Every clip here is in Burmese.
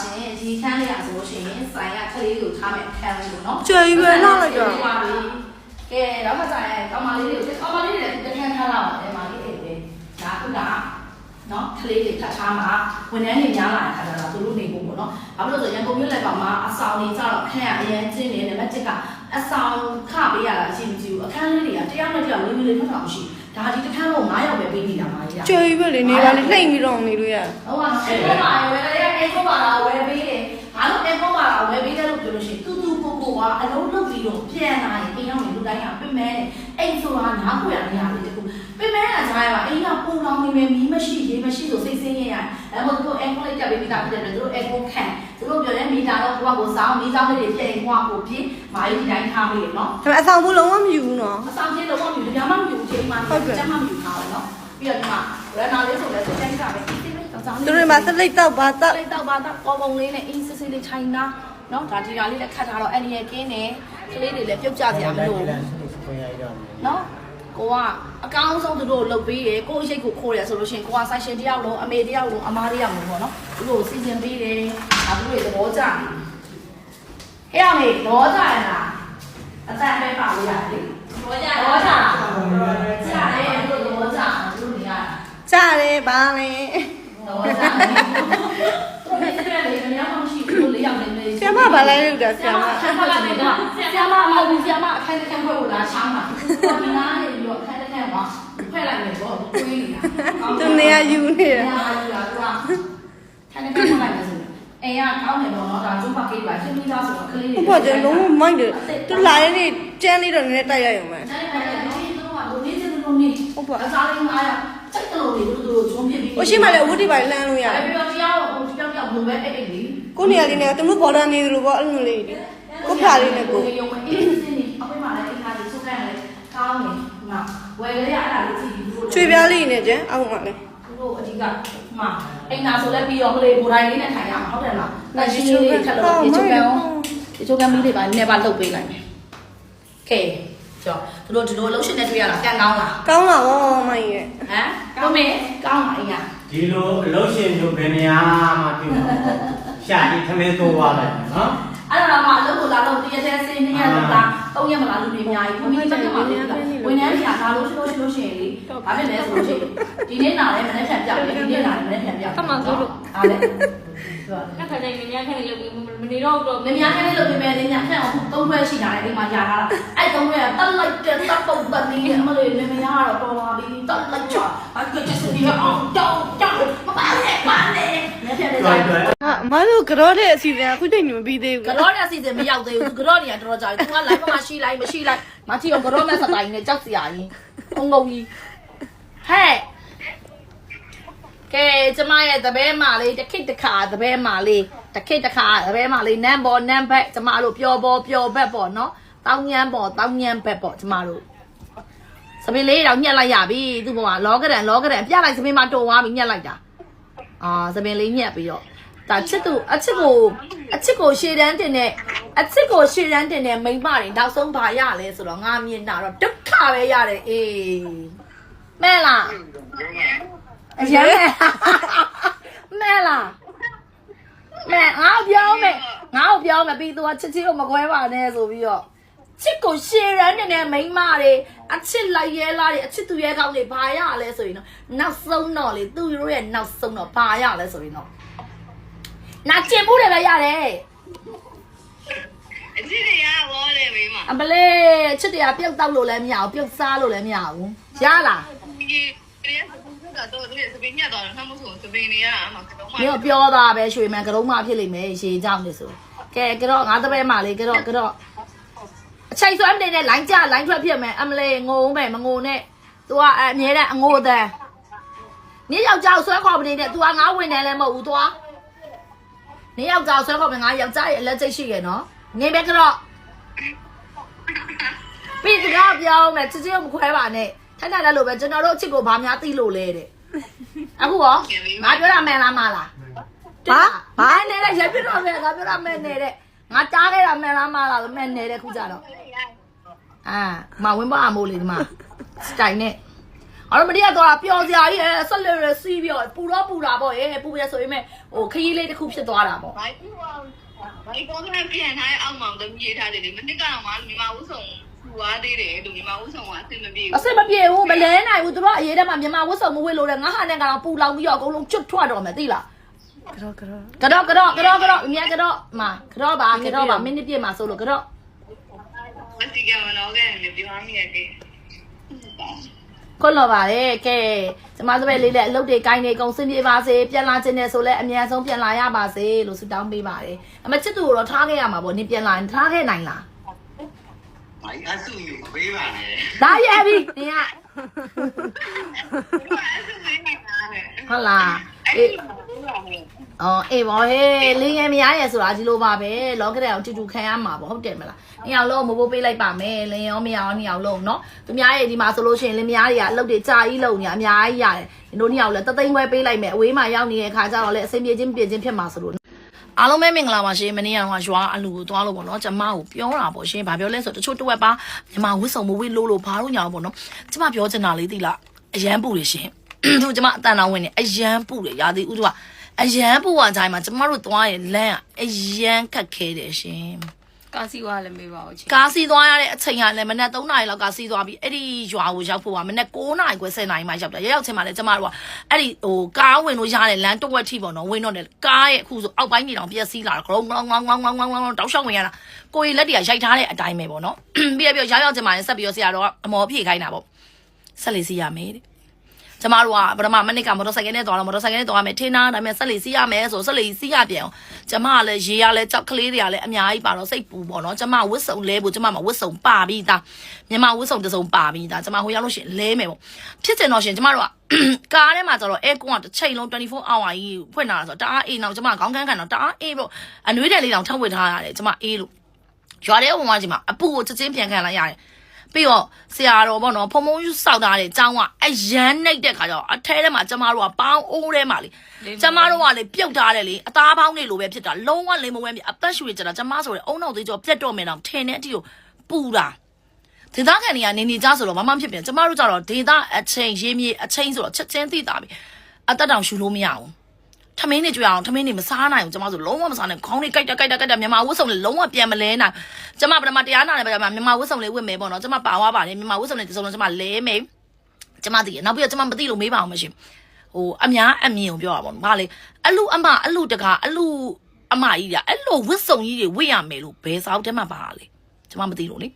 ရှင်ဒီခန်းလေးอ่ะဆိုလို့ရှိရင်ဆိုင်ကကလေးကိုထားမယ်အခန်းလေးကိုနော်ကျွေရွယ်လောက်လိုက်တော့ပါပြီကဲတော့မှဆိုင်ကောင်မလေးတွေကိုကောင်မလေးတွေလည်းတခန်းထားလာပါတယ်မာလေးတွေပဲဒါခုကနော်ကလေးတွေထပ်ထားမှာဝန်ထမ်းတွေများလာတဲ့ခါကျတော့သူတို့နေဖို့ပေါ့နော်ဘာဖြစ်လို့ဆိုရန်ကုန်မြို့လက်ကောင်မှာအဆောင်နေကြတော့ခန်းရအရင်ကျင်းနေတယ်နံပါတ်1ကအဆောင်ခပေးရတာအချိန်မကြည့်ဘူးအခန်းလေးတွေကတရားနဲ့တရားဝင်းဝင်းလေးထွက်တာမရှိ ဒါဒီတစ်ခန်းလုံး9ယောက်ပဲပေးနေတာမာကြီးကကျွေရွယ်လေနေပါလေနှိမ့်ပြီးတော့နေလို့ရဟုတ်ပါဘူးအဲ့တော့ပါဝယ်တယ်အဲ့တော့ပါလာဝယ်ပေးတယ်ဘာလို့အဲ့တော့ပါလာဝယ်ပေးတယ်လို့ပြောလို့ရှိရင်တူတူကိုကိုကအလုံးလုံးပြီးတော့ပြန်လာရင်အိမ်ရောက်ရင်လူတိုင်းကပြင်မဲတယ်အဲ့ဆိုတာနားကိုရနေရပြီတကူပြင်မဲတာကြားရပါအိမ်ကပူလောင်နေမယ်မီးမရှိရေမရှိဆိုစိတ်ဆင်းရဲရတယ်အဲ့မို့သူတို့အဲ့ကွန်လေးတက်ပေးပြီးသားဖြစ်တယ်သူတို့အဲ့ကွန်ခံသူတို့ပြောတ ယ့်ကိုစောင်းမိစောင်းလေးတွေလှည့်ကိုယ့်ကိုပြင်းမာရီဒီတိုင်းထားမိတယ်နော်ဒါပေမဲ့အဆောင်ဘူးလုံးဝမယူဘူးနော်အဆောင်ချင်းလုံးဝမယူဘူးညမမယူဘူးချိန်မှကျမမယူထားတော့နော်ပြီးတော့ဒီမှာရနာလေးဆိုလဲဆိုချိန်ကြပဲဒီစိမ့်လေးစောင်းလေးသူတို့မှာစလိတ်တော့ပါတော့စလိတ်တော့ပါတော့ကောပုံလေးနဲ့အင်းစစ်စစ်လေးချိုင်းသားနော်ဒါဒီဓာလေးလည်းခတ်ထားတော့အန်ရီရဲ့ကင်းတယ်ကလေးတွေလည်းပြုတ်ကြစရာမလိုဘူးနော်ကိုကအကောင်းဆုံးသူတို့လှုပ်ပေးတယ်ကိုအရှိတ်ကိုခိုးတယ်ဆိုလို့ရှင်ကိုကဆိုင်ရှင်တယောက်လုံးအမေတယောက်လုံးအမားတယောက်လုံးပေါ့နော်သူတို့စီစဉ်ပေးတယ်ဒါသူတို့ရဲ့သဘောကျတယ် ဟဲ့အမေသဘောကျရလားအတန်ပဲပါလို့ရတယ်ဘောကြသဘောကျလားကျတယ်သူတို့သဘောကျတယ်သူတို့နေရတာကြားတယ်ဘာလဲတော့ကြာတယ်။သူတို့စက်လေးများမှမရှိဘူးလေးယောက်လေးလေးဆရာမဘာလဲလို့တာဆရာမဆရာမလည်းကဆရာမမဟုတ်ဘူးဆရာမအခန်းတစ်ခန်းဖွဲ့လို့လားချမ်းပါ။သူကနားနေပြီးတော့အခန်းတစ်ခန်းမှာဖွဲ့လိုက်မယ်ပေါ့ကိုင်းနေတာ။သူနေရယူနေတယ်နေရာယူတာသူကခန်းတစ်ခန်းဖွဲ့လိုက်မယ်ဆိုရင် အိမ်ကကောင်းတယ်ပေါ့နော်ဒါကျုပ်မကိတ်ပါရှင်းပြီးသားဆိုတော့ကလေးဟုတ်ပါကျလုံးဝမိုက်တယ်သူလာရနေကျန်းလေးတော့နည်းနည်းတိုက်ရရုံပဲတိုင်းတိုင်းတော့ဒီတော့လူနေစလုံးနေဟုတ်ပါအစားလေးအားရစိတ်တလုံးတွေသူတို့ဂျုံပြပြီးဟိုရှိမှလည်းဝုဒ္ဓဘိုင်လမ်းလို့ရအဲ့ပြီးတော့တရားဟိုတရားပြောက်ဘယ်ပဲအဲ့အဲ့လေးကိုနေရာလေးနဲ့သူတို့ဘော်ဒါနေတယ်လို့ပေါ့အဲ့လိုလေးကိုဖျားလေးနဲ့ကိုရုံနဲ့အေးစင်းနေအဖေမလည်းအိမ်သားကြီးစုကန်လည်းကောင်းနေငါဝယ်ရအဲ့ဒါလေးကြည့်ပြီးသူတို့ချွေပြားလေးနဲ့ကျန်းအောက်မှာလဲသူတို့အဓိကမှ အိမ်သားဆိုလည်းပြီးတော့ကလေးဘူတိုင်းလေးနဲ့ထိုင်ရမှာဟုတ်တယ်လားလက်ရှိလေးထပ်လို့ဒီချိုကန်ဒီချိုကန်မီးလေးပါနည်းပါလုတ်ပေးလိုက်မယ်ကဲကြောသူတို့ဒီလိုအလုပ်ရှင်နဲ့တွေ့ရတာပြန်ကောင်းလားကောင်းလာပါမိုက်ရဲ့ဟမ်ကိုမေကောင်းပါအိမ်ကဒီလိုအလို့ရှင်တို့ဘယ်နေရာမှပြုမှာမဟုတ်ဘူးရှာပြီးခမင်းသုံးသွားလိုက်နော်အဲ့ဒါမှအလုပ်ကိုလာလို့တရက်တည်းစင်းနေရတော့လားသုံးရက်မလားလူတွေအများကြီးဘုန်းကြီးတက်မှာလေဝန်ထမ်းပြလာလို့ရှိလို့ရှိလို့ရှိရင်လေဘာဖြစ်လဲဆိုလို့ရှိရင်ဒီနေ့နာလည်းမနေ့ပြန်ပြတယ်ဒီနေ့နာလည်းမနေ့ပြန် ပြအားလေကခတိုင်းမင်းများခဏလုပ်ပြီးမနေတော့တော့မများခဲလေးလို့ပြင်မယ်လေညာခန့်အောင်သုံးခွဲရှိတာလေဒီမှာယာထားတာအဲ့သုံးခွဲကတက်လိုက်တဲ့တက်ပုတ်တက်နေအမလေးမမရတော့တော်ပါပြီတက်လိုက်ချာအဲ့ကကျစနေအောင်တောင်းတောင်းမပါနဲ့ပါနဲ့လက်ဖြတ်လေးတွိုကြိုက်က်တွိုက်ဟာမလို့ကြောတဲ့အစီအစဉ်အခုချိန်နေမပြီးသေးဘူးကတော့တဲ့အစီအစဉ်မရောက်သေးဘူးသူကတော့နေရတော်တော်ကြာပြီသူက live မှာရှိလိုက်မရှိလိုက်မချီအောင်ကတော့မဲ့စတိုင်နဲ့ကြောက်စရာကြီးအုံငုံကြီးဟဲ့ ကဲကျမရဲ့တပည့်မလေးတစ်ခိတ်တစ်ခါတပည့်မလေးတစ်ခိတ်တစ်ခါတပည့်မလေးနန်းပေါ်နန်းဘက်ကျမတို့ပျော်ပေါ်ပျော်ဘက်ပေါ့နော်တောင်းညမ်းပေါ်တောင်းညမ်းဘက်ပေါ့ကျမတို့စပင်းလေးတော့ညှက်လိုက်ရပြီသူ့ဘဝလောကရန်လောကရန်ပြလိုက်စပင်းမတုံသွားပြီညှက်လိုက်တာအာစပင်းလေးညှက်ပြီးတော့ဒါချစ်သူအချစ်ကိုအချစ်ကိုရှေ့တန်းတင်တဲ့အချစ်ကိုရှေ့တန်းတင်တဲ့မိန်းမတွေနောက်ဆုံးဘာရလဲဆိုတော့ငါမြင်တာတော့ဒုက္ခပဲရတယ်အေးမဲလား အရင်မဲလားမဲငါ့ကိုပြောမယ်ငါ့ကိုပြောမယ်ပြီးသူကချစ်ချစ်ကိုမခွဲပါနဲ့ဆိုပြီးတော့ချစ်ကိုရှေ့ရန်နေတဲ့မိန်းမတွေအချစ်လိုက်ရဲလားတွေအချစ်သူရဲကောင်းတွေဘာရလဲဆိုရင်တော့နောက်ဆုံးတော့လေသူတို့ရဲ့နောက်ဆုံးတော့ဘာရလဲဆိုရင်တော့နာကျင်မှုတွေပဲရတယ်အကြည့်တွေကဝေါ်တယ်မိမအမလေးချစ်တရားပြုတ်တောက်လို့လည်းမရဘူးပြုတ်စားလို့လည်းမရဘူးရလား ဟုတ်တာတော့လေစပင်းညက်သွားတယ်မှတ်မှုဆိုစပင်းတွေကဟိုကတော့မှညောပြောတာပဲရွှေမန်ကတော့မှဖြစ်လိမ့်မယ်ရေကြောင့်လေဆိုကဲကတော့ငါတပည့်မှလေကတော့ကတော့အချိန်ဆွဲမနေနဲ့လိုင်းကြလိုင်းထွက်ဖြစ်မယ်အမလေးငိုမယ်မငိုနဲ့သူကအမြဲတမ်းအငိုတန်နေယောက်ျားဆွဲခေါ်မနေနဲ့ तू ကငါဝင်တယ်လည်းမဟုတ်ဘူး तू ကနေယောက်ျားဆွဲခေါ်မငါယောက်ျားရဲ့အလက်ကျိတ်ရှိရယ်နော်နေပဲကတော့ပြီးစကားပြောမယ်ချစ်ချင်းမခွဲပါနဲ့ ထိုက်ထိုက်လည်းလို့ပဲကျွန်တော်တို့အချစ်ကိုဘာများသိလို့လဲတဲ့အခုရောငါပြောတာမှန်လားမလားဘာဘာဘာနဲ့လဲရပြတော့မယ်ငါပြောတာမှန်နေတဲ့ငါကြားခဲ့တာမှန်လားမလားမှန်နေတဲ့ခုကြတော့အာမဝင်းပါအမိုးလေးဒီမှာစတိုင်နဲ့အဲ့တော့မနေ့ကသွားတာပျော်စရာကြီးအဲဆက်လက်ရစီးပြီးတော့ပူတော့ပူတာပေါ့ရေပူရဆိုရင်မဲ့ဟိုခရီးလေးတစ်ခုဖြစ်သွားတာပေါ့ဘာကြီးဟောဘာကြီးတော့ပြန်ပြန်ထားအောက်မှာတော့မြေထားတယ်လေမနစ်ကတော့မှမြန်မာဥဆောင်ဟူ သွားသေးတယ်လူမြန်မာဥဆောင်ကအဆင်မပြေအစစ်မပြေဘူးမလဲနိုင်ဘူးသူတို့အရေးထဲမှာမြန်မာဝတ်စုံမဝတ်လို့လေငါဟာနဲ့ကတော့ပူလောင်ပြီးတော့အကုန်လုံးချွတ်ထွက်တော့မယ်သိလားကတော့ကတော့ကတော့ကတော့ကတော့ကတော့အမြဲကတော့မကတော့ပါကတော့ပါမိနစ်ပြည့်မှာဆိုလို့ကတော့မစီကမတော့ကလည်းပြောမိရတယ်ခွတ်လော်ပါလေကဲကျမတို့ပဲလေးလက်အလုပ်တွေကိုင်းနေကုန်စင်ပြေပါစေပြန်လာခြင်းနဲ့ဆိုလဲအမြန်ဆုံးပြန်လာရပါစေလို့ဆုတောင်းပေးပါတယ်အမချစ်သူကိုတော့ထားခဲ့ရမှာပေါ့နင်ပြန်လာရင်ထားခဲ့နိုင်လား။ ဘာကြီးအဆူယူမပေးပါနဲ့ဒါရဲပြီနင်ကအဆူမေးနေတာလေကဟုတ်လားအေးအော်အေးဘောဟေးလင်းငယ်မရရဲဆိုတာဒီလိုပါပဲလောကတဲ့အောင်တူတူခံရမှာပေါ့ဟုတ်တယ်မလားနင်အောင်လို့မဘိုးပေးလိုက်ပါမယ်လင်းရောမရအောင်နင်အောင်လို့နော်သူများရဲ့ဒီမှာဆိုလို့ရှိရင်လင်းမရတွေကအလုပ်တွေကြာကြီးလုပ်နေအများကြီးရတယ်တို့နင်အောင်လည်းတသိန်းခွဲပေးလိုက်မယ်အဝေးမှာရောက်နေတဲ့ခါကျတော့လည်းအဆင်ပြေချင်းပြင်ချင်းဖြစ်မှာဆိုလို့ အားလုံးပဲမင်္ဂလာပါရှင်မနေ့ကကရွာအလူကိုသွားလို့ပေါ့နော်ကျမကိုပြောတာပေါ့ရှင်ဘာပြောလဲဆိုတော့တချို့တစ်ဝက်ပါမြန်မာဝစ်စုံမဝစ်လို့လို့ဘာလို့ညာပေါ့နော်ကျမပြောချင်တာလေးသိလားအရန်ပူတယ်ရှင်သူကျမအတန်တော်ဝင်နေအရန်ပူတယ်ရာသီဥတုကအရန်ပူဝကြိုင်မှာကျမတို့သွားရင်လမ်းကအရန်ခက်ခဲတယ်ရှင် ကာစီဝါလည်းမေးပါဦးချင်ကားစီးသွားရတဲ့အချိန်ကလည်းမနက်3နာရီလောက်ကစီးသွားပြီးအဲ့ဒီရွာကိုရောက်ဖို့ကမနက်9နာရီခွဲ10နာရီမှရောက်တယ်ရောက်ချင်းမှလည်းကျမတို့ကအဲ့ဒီဟိုကားဝင်လို့ရတဲ့လမ်းတစ်ဝက်ထိပေါ့နော်ဝင်တော့တယ်ကားရဲ့အခုဆိုအောက်ပိုင်းကြီးတောင်ပြက်စီးလာတော့ဂလုံးငေါငေါငေါငေါငေါငေါတောက်လျှောက်ဝင်ရတာကိုရီလက်တွေကရိုက်ထားတဲ့အတိုင်းပဲပေါ့နော်ပြီးရပြီးရောက်ရောက်ချင်းမှလည်းဆက်ပြီးတော့ဆရာတော်ကအမော်ဖြည့်ခိုင်းတာပေါ့ဆက်လေးစီးရမယ်တဲ့ ကျမတို့ကပထမမနစ်ကမော်တော်ဆိုင်ကယ်နဲ့သွားတော့မော်တော်ဆိုင်ကယ်နဲ့သွားမယ်ထင်းသားဒါပေမဲ့ဆက်လီစီးရမယ်ဆိုဆက်လီစီးရပြန်အောင်ကျမကလည်းရေရလဲကြောက်ကလေးတွေကလည်းအများကြီးပါတော့စိတ်ပူပေါ့နော်ကျမဝစ်စုံလဲဖို့ကျမမှာဝစ်စုံပါပြီးသားမြန်မာဝစ်စုံတစ်စုံပါပြီးသားကျမဟိုရောက်လို့ရှိရင်လဲမယ်ပေါ့ဖြစ်ချင်တော့ရှင်ကျမတို့ကကားထဲမှာကျတော့အဲကွန်ကတစ်ချိန်လုံး24 hour ကြီးဖွင့်လာတာဆိုတော့တအားအေးတော့ကျမခေါင်းကန်းခံတော့တအားအေးပေါ့အနွေးတယ်လေးတောင်ထောက်ဝစ်ထားရတယ်ကျမအေးလို့ရွာထဲဝင်သွားချိန်မှာအပူကိုချက်ချင်းပြန်ခံလိုက်ရတယ် ပြီးတော့ဆရာတော်ပေါ့နော်ဖုံဖုံယူစောက်ထားတဲ့ကျောင်းကအရန်နှိပ်တဲ့ခါကျတော့အထဲထဲမှာကျမတို့ကပေါင်းအိုးထဲမှာလေကျမတို့ကလေပြုတ်ထားတယ်လေအသားပေါင်းတွေလိုပဲဖြစ်တာလုံးဝလိမ်မဝဲမြအသက်ရှူရကြတာကျမဆိုတဲ့အုံနောက်သေးကျော်ပြတ်တော့မယ်တော့ထင်တဲ့အထိကိုပူတာဒေသခံတွေကနေနေကြဆိုတော့ဘာမှဖြစ်ပြန်ကျမတို့ကြတော့ဒေသအချိန်ရေးမြေအချိန်ဆိုတော့ချက်ချင်းသိတာပြီအသက်တောင်ရှူလို့မရဘူး ထမင်းနေကြွအောင်ထမင်းနေမစားနိုင်ဘူးကျမဆိုလုံးဝမစားနိုင်ခေါင်းလေးကြိုက်တာကြိုက်တာကြိုက်တာမြန်မာဝတ်စုံလေးလုံးဝပြန်မလဲနိုင်ကျမပထမတရားနာတယ်ဗျာမြန်မာဝတ်စုံလေးဝတ်မယ်ပေါ့နော်ကျမပါသွားပါတယ်မြန်မာဝတ်စုံလေးဒီစုံလုံးကျမလဲမယ်ကျမသိရနောက်ပြီးတော့ကျမမသိလို့မေးပါအောင်မရှိဟိုအများအမြင်ကိုပြောတာပေါ့ဗာလေအလူအမအလူတကာအလူအမကြီးကအဲ့လိုဝတ်စုံကြီးတွေဝတ်ရမယ်လို့ဘယ်စာအုပ်ထဲမှာပါလေကျမမသိလို့လေ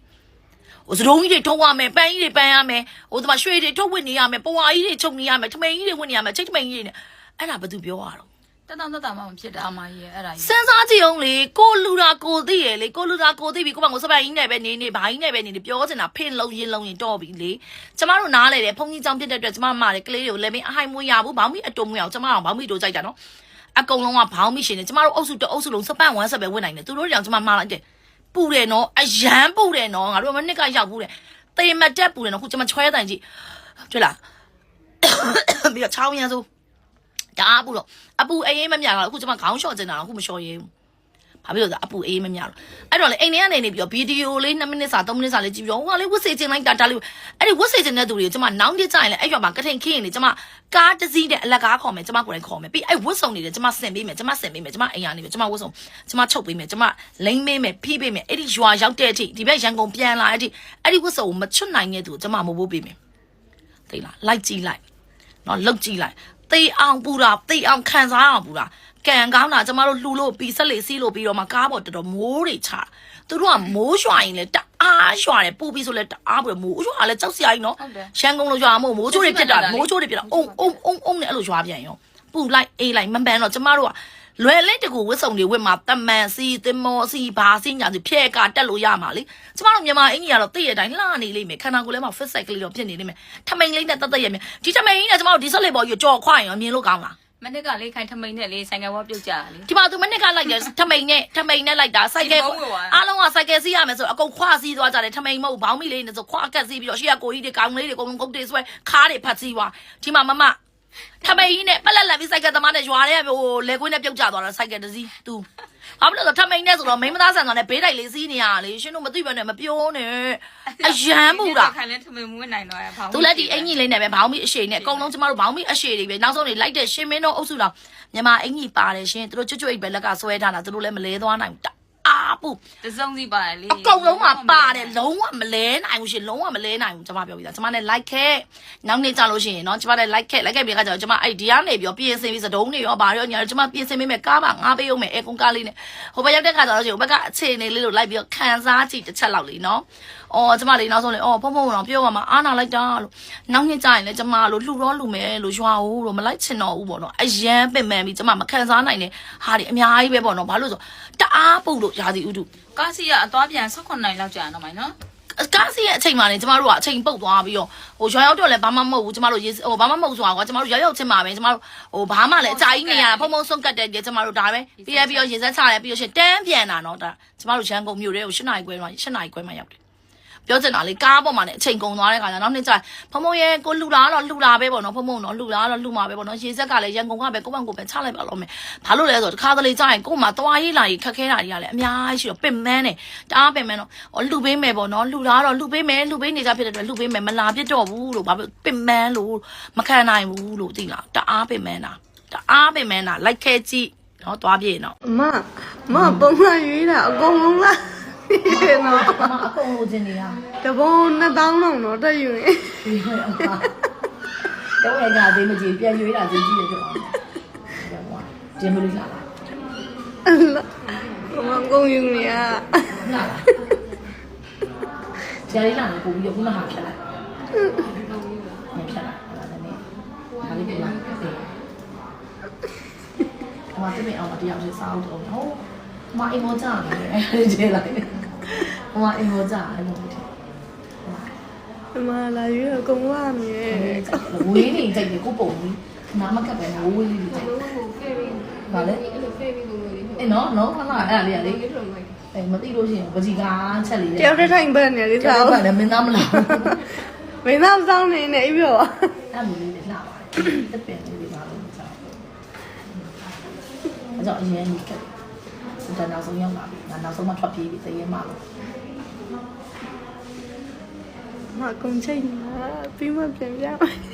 ဟိုစတုံးကြီးတွေထုံးရမယ်ပန်းကြီးတွေပန်းရမယ်ဟိုဒီမှာရွှေတွေထုတ်ဝစ်နေရမယ်ပွားကြီးတွေချုပ်နေရမယ်ထမိန်ကြီးတွေဝစ်နေရမယ်ချိတ်ထမိန်ကြီးတွေနဲ့အဲ့ဒါဘာသူပြောရတော့ တက်တောင့်တက်တာမှမဖြစ်တာအမကြီးရဲ့အဲ့ဒါကြီးစဉ်းစားကြည့်အောင်လေကိုလူတာကိုသိရလေကိုလူတာကိုသိပြီကိုမကိုစပိုင်ကြီးနဲ့ပဲနေနေဘာကြီးနဲ့ပဲနေနေပြောချင်တာဖင်လုံးရင်လုံးရင်တော့ပြီလေကျမတို့နားလေတယ်ဖုန်ကြီးကြောင်ပြစ်တဲ့အတွက်ကျမမလည်းကလေးတွေကိုလည်းမင်းအဟိုင်မွေးရဘူးဘောင်းမီအတုံမွေးအောင်ကျမအောင်ဘောင်းမီတို့ကြိုက်တာနော်အကုန်လုံးကဘောင်းမီရှင်နေကျမတို့အုပ်စုတအုပ်စုလုံးစပန့်ဝမ်းဆက်ပဲဝင်နိုင်တယ်သူတို့ကြောင့်ကျမမှားလိုက်တယ်ပူတယ်နော်အရန်ပူတယ်နော်ငါတို့ကမနစ်ကရောက်ဘူးတယ်တေမတက်ပူတယ်နော်ခုကျမချွဲတိုင်ကြည့်တွေ့လားပြီးတော့ချောင်းရမ်းစို့ ဒါအပူတော့အပူအေးမမြတော့အခုကျမခေါင်းလျှော့ကျင်တာတော့အခုမလျှော့ရဲဘူးဘာဖြစ်လို့လဲဆိုတော့အပူအေးမမြတော့အဲ့တော့လေအိမ်ထဲကနေနေပြီးတော့ဗီဒီယိုလေး2မိနစ်စာ3မိနစ်စာလေးကြည့်ပြီးတော့ဟိုကလေးဝတ်စေချင်လိုက်တာဒါလေးအဲ့ဒီဝတ်စေချင်တဲ့သူတွေကိုကျမနောင်တကြရင်လေအဲ့ရွာမှာကထိန်ခင်းရင်လေကျမကားတစ်စီးနဲ့အလက်ကားခေါ်မယ်ကျမကိုယ်တိုင်ခေါ်မယ်ပြီးအဲ့ဝတ်စုံနေတယ်ကျမဆင်ပေးမယ်ကျမဆင်ပေးမယ်ကျမအိမ်ရနေပြီကျမဝတ်စုံကျမချုပ်ပေးမယ်ကျမလိမ့်ပေးမယ်ဖိပေးမယ်အဲ့ဒီရွာရောက်တဲ့အထိဒီဘက်ရန်ကုန်ပြန်လာတဲ့အထိအဲ့ဒီဝတ်စုံကိုမချွတ်နိုင်တဲ့သူကိုကျမမဟုတ်ပေးမယ်သိလားလိုက်ကြည့်လိုက်နော်လုတ်ကြည့်လိုက် သေအောင်ပူတာသေအောင်ခံစားအောင်ပူတာကံကောင်းတာကျမတို့လှူလို့ပြီးဆက်လေစီးလို့ပြီးတော့မှကားပေါ်တော်တော်မိုးတွေချတာသူတို့ကမိုးရွာရင်လည်းတအားရွာတယ်ပူပြီးဆိုလည်းတအားပူတယ်မိုးရွာလည်းကြောက်စရာကြီးနော်ရှမ်းကုန်းလိုရွာမို့မိုးချိုးတွေဖြစ်တာမိုးချိုးတွေဖြစ်တာအုံအုံအုံအုံနဲ့အဲ့လိုရွာပြန်ရောပူလိုက်အေးလိုက်မပန်းတော့ကျမတို့က လွယ်လက်တကူဝစ်စုံတွေဝစ်မှာတမန်စီတင်မောစီဘာစီညာစီဖြဲကတက်လို့ရမှာလေကျမတို့မြန်မာအင်ကြီးကတော့သိရတိုင်းလှနေလိမ့်မယ်ခန္ဓာကိုယ်လည်းမ fit size ကလေးတော့ဖြစ်နေလိမ့်မယ်ထမိန်လေးနဲ့တတ်တတ်ရမယ်ဒီထမိန်ကြီးနဲ့ကျမတို့ဒီဆက်လေးပေါ်ကြီးကြော်ခွာရင်ရောမြင်လို့ကောင်းလားမနစ်ကလေးခိုင်ထမိန်နဲ့လေးဆိုင်ကဝါပြုတ်ကြတာလေဒီမှာသူမနစ်ကလိုက်တယ်ထမိန်နဲ့ထမိန်နဲ့လိုက်တာစိုက်ကယ်ဒီဘုံကပါအားလုံးကစိုက်ကယ်စီးရမယ်ဆိုအကုန်ခွာစီးသွားကြတယ်ထမိန်မဟုတ်ဘောင်းမီလေးနဲ့ဆိုခွာကက်စီးပြီးတော့ရှေ့ကကိုကြီးတွေကောင်းလေးတွေအကုန်လုံးကုတ်တွေဆွဲခါးတွေဖတ်စီးသွားဒီမှာမမ ထမိန်ကြီးနဲ့ပလက်လက်ပြီးစိုက်ကယ်သမားနဲ့ရွာထဲကဟိုလေကွင်းနဲ့ပြုတ်ကျသွားတာစိုက်ကယ်တစ်စီးသူဘာဖြစ်လို့လဲဆိုတော့ထမိန်နဲ့ဆိုတော့မိန်းမသားဆန်ကလည်းဘေးတိုက်လေးစီးနေရတာလေရှင်တို့မသိဘဲနဲ့မပြောနဲ့အယမ်းမှုတာခိုင်လဲထမင်းမွေးနိုင်တော့ရဖောင်းသူလည်းဒီအင်ကြီးလေးနဲ့ပဲဘောင်းမီအရှိနဲ့အကုန်လုံးကျမတို့ဘောင်းမီအရှိတွေပဲနောက်ဆုံးနေလိုက်တဲ့ရှင်မင်းတို့အုပ်စုတော်မြန်မာအင်ကြီးပါတယ်ရှင်သူတို့ကျွတ်ကျွတ်အိတ်ပဲလက်ကဆွဲထားတာသူတို့လည်းမလဲသွားနိုင်ဘူးတ အားပူ တစုံစီပါတယ်လေ အကုန်လုံးမှာပါတယ်လုံးဝမလဲနိုင်ဘူးရှင်လုံးဝမလဲနိုင်ဘူးကျမပြောပြီးသားကျမနဲ့ like ခဲ့နောက်နေ့ကြလို့ရှိရင်เนาะကျမနဲ့ like ခဲ့ like ခဲ့ပြီးခါကျတော့ကျမအဲ့ဒီကနေပြီးပြင်ဆင်ပြီးစတုံးနေရောဗာရောညာကျမပြင်ဆင်ပေးမယ်ကားပါငါပေးအောင်မယ်အဲကွန်ကားလေးနဲ့ဟိုဘက်ရောက်တဲ့ခါကျတော့ရှင်ဟိုဘက်ကအခြေအနေလေးလို့လိုက်ပြီးတော့ခံစားကြည့်တစ်ချက်လောက်လေးเนาะ အော်ကျမလေးနောက်ဆုံးလေအော်ဖုံဖုံတော့ပြောပါမှာအားနာလိုက်တာလို့နောက်နေ့ကျရင်လည်းကျမလို့လှူတော့လှူမယ်လို့ရွာဦးလို့မလိုက်ချင်တော့ဘူးပေါ့နော်အရန်ပင်ပန်းပြီးကျမမခံစားနိုင်တဲ့ဟာဒီအများကြီးပဲပေါ့နော်ဘာလို့ဆိုတအားပုတ်လို့ရာသီဥတုကားစီကအသွားပြန်16နိုင်လောက်ကြာတော့မိုင်နော်ကားစီးရဲ့အချိန်မှနေကျမတို့ကအချိန်ပုတ်သွားပြီးတော့ဟိုရွာရောက်တော့လည်းဘာမှမဟုတ်ဘူးကျမတို့ရေဟိုဘာမှမဟုတ်ဆိုတာကွာကျမတို့ရောက်ရောက်ချင်းမှာပဲကျမတို့ဟိုဘာမှလည်းအကြာကြီးနေရတာဖုံဖုံဆုံးကတ်တဲ့ကျမတို့ဒါပဲပြီးရပြီးတော့ရေစက်ချတယ်ပြီးတော့ရှင်တန်းပြန်တာနော်ဒါကျမတို့ရန်ကုန်မြို့ထဲကို၈နာရီခွဲတော့၈နာရီခွဲမှရောက်တယ် ပြောချင်တာလေကားပေါ်မှာလည်းအချိန်ကုန်သွားတဲ့ခါကျနောက်နေ့ကျဖုံဖုံရဲ့ကိုလှူလာတော့လှူလာပဲပေါ့နော်ဖုံဖုံတော့လှူလာတော့လှူမှာပဲပေါ့နော်ရေစက်ကလည်းရန်ကုန်ကပဲကိုယ့်ဘက်ကိုပဲချလိုက်ပါတော့မယ်ဘာလို့လဲဆိုတော့တခါတလေကြာရင်ကို့မှာသွားရေးလာရေးခက်ခဲတာတွေကလည်းအများကြီးရှိတော့ပင်မန်းတယ်တအားပင်မန်းတော့ဟောလှူပေးမယ်ပေါ့နော်လှူလာတော့လှူပေးမယ်လှူပေးနေကြဖြစ်တဲ့အတွက်လှူပေးမယ်မလာပြစ်တော့ဘူးလို့ဘာဖြစ်ပင်မန်းလို့မခံနိုင်ဘူးလို့သိလားတအားပင်မန်းတာတအားပင်မန်းတာလိုက်ခဲကြည့်နော်သွားပြေနော်အမအမပုံမှန်ရွေးတာအကုန်လုံးလား နော်အမအကုန်လိုချင်နေတာတဘုံ2000လောက်တော့တက်ယူရင်တော့ရကြသေးမကြည့်ပြန်ရွေးတာကြည့်ကြည့်ရကြပါဦးကျင်းမလို့လာပါအမကုန်ယူနေရလာပါကျရီလာကိုပြီးတော့ခုနကဖြတ်လိုက်ညဖြတ်လိုက်ဟလာတဲ့နေ့ဒါလေးပြန်လာဟိုမှာတမင်အောင်မတရားချင်းစားအောင်တော့ဟိုမအိမ်မောကြတယ်အဲ့ဒီလိုက် ဟိုမှာအိမ်မောကြတယ်လို့အမလာရွေးအကုန်ဝါမြဲဝေးနေကြတယ်ကိုပုံကြီးနားမကပ်ပဲဝေးဝေးလေးကြိုက်ပါလေအဲ့နော်နော်ဟာလာအဲ့လေးလေးအဲ့မသိလို့ရှိရင်ပကြီးကားချက်လေးတယောက်တစ်ထိုင်ဘက်နေလေးကြောစားက်ပါတယ်မင်းသားမလားမင်းသားစောင်းနေနေပြောအဲ့လိုလေးနဲ့လှပါတယ်တက်ပင်လေးတွေပါလို့ကြောက်အဲ့တော့အရင်ကြီးကတ်ဒါနောက်ဆုံးရောက်လာပြီနောက်ဆုံးမှထွက်ပြေးပြီတရေမှလို့ မကုန်ချိန်လာပြီးမှပြန်ပြမယ်